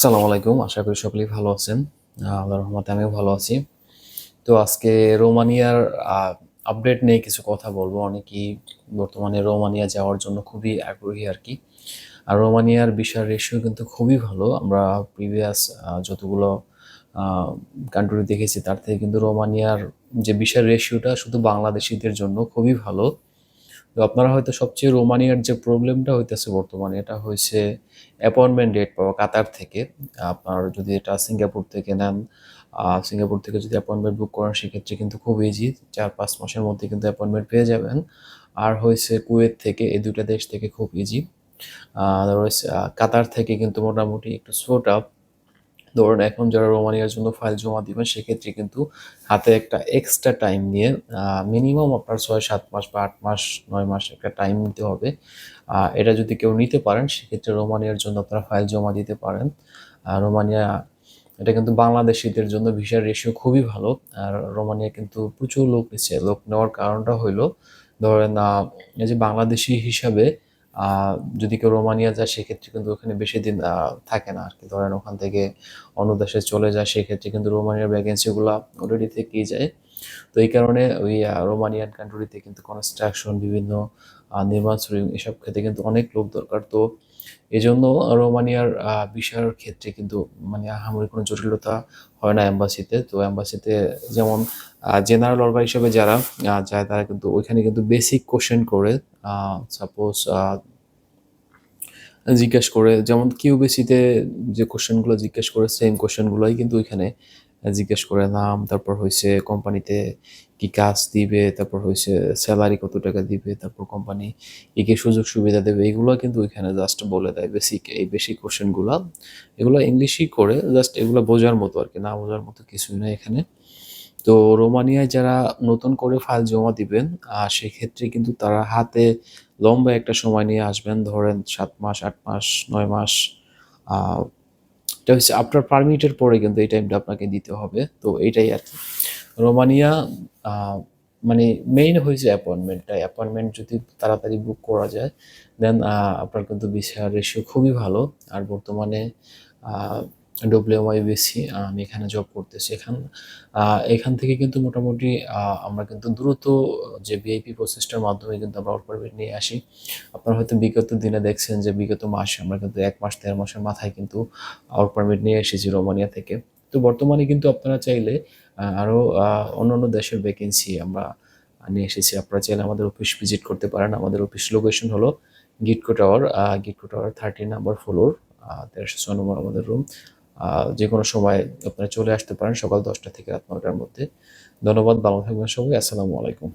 আসসালামু আলাইকুম আশা করি সকলেই ভালো আছেন। আহ, আল্লাহর রহমতে আমিও ভালো আছি। তো আজকে রোমানিয়ার আপডেট নিয়ে কিছু কথা বলব। অনেকেই বর্তমানে রোমানিয়া যাওয়ার জন্য খুবই আগ্রহী আর কি। আর রোমানিয়ার বিষয় রেশিও কিন্তু খুবই ভালো। আমরা প্রিভিয়াস যতগুলো কান্ট্রি দেখেছি তার থেকে কিন্তু রোমানিয়ার যে বিষয় রেশিওটা শুধু বাংলাদেশিদের জন্য খুবই ভালো। তো আপনারা হয়তো সবচেয়ে রোমানিয়ার যে প্রবলেমটা হইতেছে বর্তমানে, এটা হয়েছে অ্যাপয়েন্টমেন্ট ডেট পাওয়া কাতার থেকে। আপনার যদি এটা সিঙ্গাপুর থেকে নেন সিঙ্গাপুর থেকে যদি অ্যাপয়েন্টমেন্ট বুক করেন, সেক্ষেত্রে কিন্তু খুব ইজি চার পাঁচ মাসের মধ্যে কিন্তু অ্যাপয়েন্টমেন্ট পেয়ে যাবেন। আর হয়েছে কুয়েত থেকে, এই দুটা দেশ থেকে খুব ইজি আদারওয়াইজ কাতার থেকে কিন্তু মোটামুটি একটু স্লোট আপ ধরুন এখন যারা রোমানিয়ার জন্য ফাইল জমা দিবেন, সেক্ষেত্রে কিন্তু হাতে একটা এক্সট্রা টাইম নিয়ে মিনিমাম আপনার ছয়, সাত মাস বা আট মাস, নয় মাস একটা টাইম নিতে হবে। এটা যদি কেউ নিতে পারেন, সেক্ষেত্রে রোমানিয়ার জন্য আপনারা ফাইল জমা দিতে পারেন। রোমানিয়া, এটা কিন্তু বাংলাদেশিদের জন্য ভিসার রেশিও খুবই ভালো। আর রোমানিয়া কিন্তু প্রচুর লোক নিচ্ছে। লোক নেওয়ার কারণটা হইল, ধরেন এই যে বাংলাদেশি হিসাবে যদি কেউ রোমানিয়া যায়, সেক্ষেত্রে কিন্তু ওখানে বেশি দিন থাকে না আর কি ধরেন ওখান থেকে অন্য দেশে চলে যায়, সেক্ষেত্রে কিন্তু রোমানিয়ার ভ্যাকেন্সিগুলো অলরেডি থেকেই যায়। তো এই কারণে ওই রোমানিয়ান কান্ট্রিতে কিন্তু কনস্ট্রাকশন বিভিন্ন নির্মাণ শ্রমিক এসব ক্ষেত্রে কিন্তু অনেক লোক দরকার। তো এই জন্য রোমানিয়ার বিষয়ের ক্ষেত্রে কিন্তু মানে আহামরি কোনো জটিলতা হয় না অ্যাম্বাসিতে তো অ্যাম্বাসিতে যেমন জেনারেল অর্গার হিসেবে যারা যায় তারা কিন্তু ওইখানে কিন্তু বেসিক কোশ্চেন করে সাপোজ জিজ্ঞেস করে, যেমন কিউবিসিতে যে কোশ্চেনগুলো জিজ্ঞেস করে সেম কোশ্চেনগুলোই কিন্তু ওইখানে জিজ্ঞেস করে নাম, তারপর হয়েছে কোম্পানিতে কি কাজ দিবে, তারপর হয়েছে স্যালারি কত টাকা দিবে, তারপর কোম্পানি কি কি সুযোগ সুবিধা দেবে, এগুলো কিন্তু ওইখানে জাস্ট বলে দেয় বেসিক এই বেসিক কোশ্চেনগুলো এগুলো ইংলিশই করে জাস্ট এগুলো বোঝার মতো আর কি, না বোঝার মতো কিছুই না এখানে। তো রোমানিয়ায় যারা নতুন করে ফাইল জমা দিবেন সেক্ষেত্রে কিন্তু তারা হাতে লম্বা একটা সময় নিয়ে আসবেন। ধরেন সাত মাস, আট মাস, নয় মাস এটা হচ্ছে আপনার পারমিটের পরে কিন্তু এই টাইমটা আপনাকে দিতে হবে। তো এইটাই আর কি। রোমানিয়া মানে মেইন হয়েছে অ্যাপয়েন্টমেন্টটা অ্যাপয়েন্টমেন্ট যদি তাড়াতাড়ি বুক করা যায় দেন আপনার কিন্তু ভিসা রেশিও খুবই ভালো। আর বর্তমানে ডব্লিউএমআই বেশি আমি এখানে জব করতেছি। এখান এখান থেকে কিন্তু মোটামুটি আমরা কিন্তু দ্রুত যে ভিআইপি প্রসেসটার মাধ্যমে কিন্তু আমরা ওয়ার্ক পারমিট নিয়ে আসি। আপনারা হয়তো বিগত দিনে দেখছেন যে বিগত মাসে আমরা কিন্তু এক মাস দেড় মাসের মাথায় কিন্তু ওয়ার্ক পারমিট নিয়ে এসেছি রোমানিয়া থেকে। তো বর্তমানে কিন্তু আপনারা চাইলে আহ, আরও আহ, অন্যান্য দেশের ভ্যাকেন্সি আমরা নিয়ে এসেছি। আপনারা চাইলে আমাদের অফিস ভিজিট করতে পারেন। আমাদের অফিস লোকেশন হলো Gitco tower Gitco tower thirty number floor তেরোশো ছয় নম্বর আমাদের রুম যে কোনো সময় আপনারা চলে আসতে পারেন সকাল দশটা থেকে রাত নটার মধ্যে। ধন্যবাদ, ভালো থাকবেন সবাই। আসসালামু আলাইকুম।